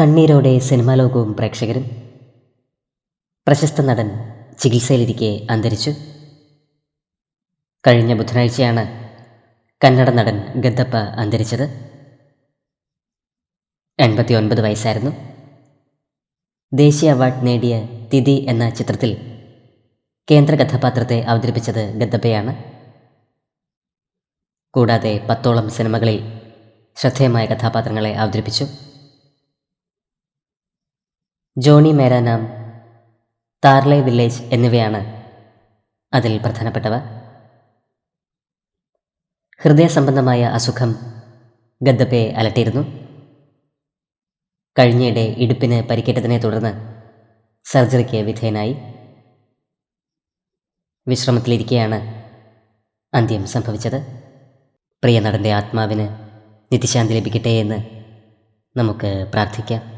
കണ്ണീരോടെ സിനിമാ ലോകവും പ്രേക്ഷകരും. പ്രശസ്ത നടൻ ചികിത്സയിലിരിക്കെ അന്തരിച്ചു. കഴിഞ്ഞ ബുധനാഴ്ചയാണ് കന്നഡ നടൻ ഗദ്ദപ്പ അന്തരിച്ചത്. എൺപത്തി ഒൻപത് വയസ്സായിരുന്നു. ദേശീയ അവാർഡ് നേടിയ തിഥി എന്ന ചിത്രത്തിൽ കേന്ദ്ര കഥാപാത്രത്തെ അവതരിപ്പിച്ചത് ഗദ്ദപ്പയാണ്. കൂടാതെ പത്തോളം സിനിമകളിൽ ശ്രദ്ധേയമായ കഥാപാത്രങ്ങളെ അവതരിപ്പിച്ചു. ജോണി മേരാ നാം താർലെ വില്ലേജ് എന്നിവയാണ് അതിൽ പ്രധാനപ്പെട്ടവ. ഹൃദയ സംബന്ധമായ അസുഖം ഗദ്ദപ്പയെ അലട്ടിയിരുന്നു. കഴിഞ്ഞയിടെ ഇടുപ്പിന് പരിക്കേറ്റതിനെ തുടർന്ന് സർജറിക്ക് വിധേയനായി. വിശ്രമത്തിലിരിക്കെയാണ് അന്ത്യം സംഭവിച്ചത്. പ്രിയ നടന്റെ ആത്മാവിന് നിത്യശാന്തി ലഭിക്കട്ടെ എന്ന് നമുക്ക് പ്രാർത്ഥിക്കാം.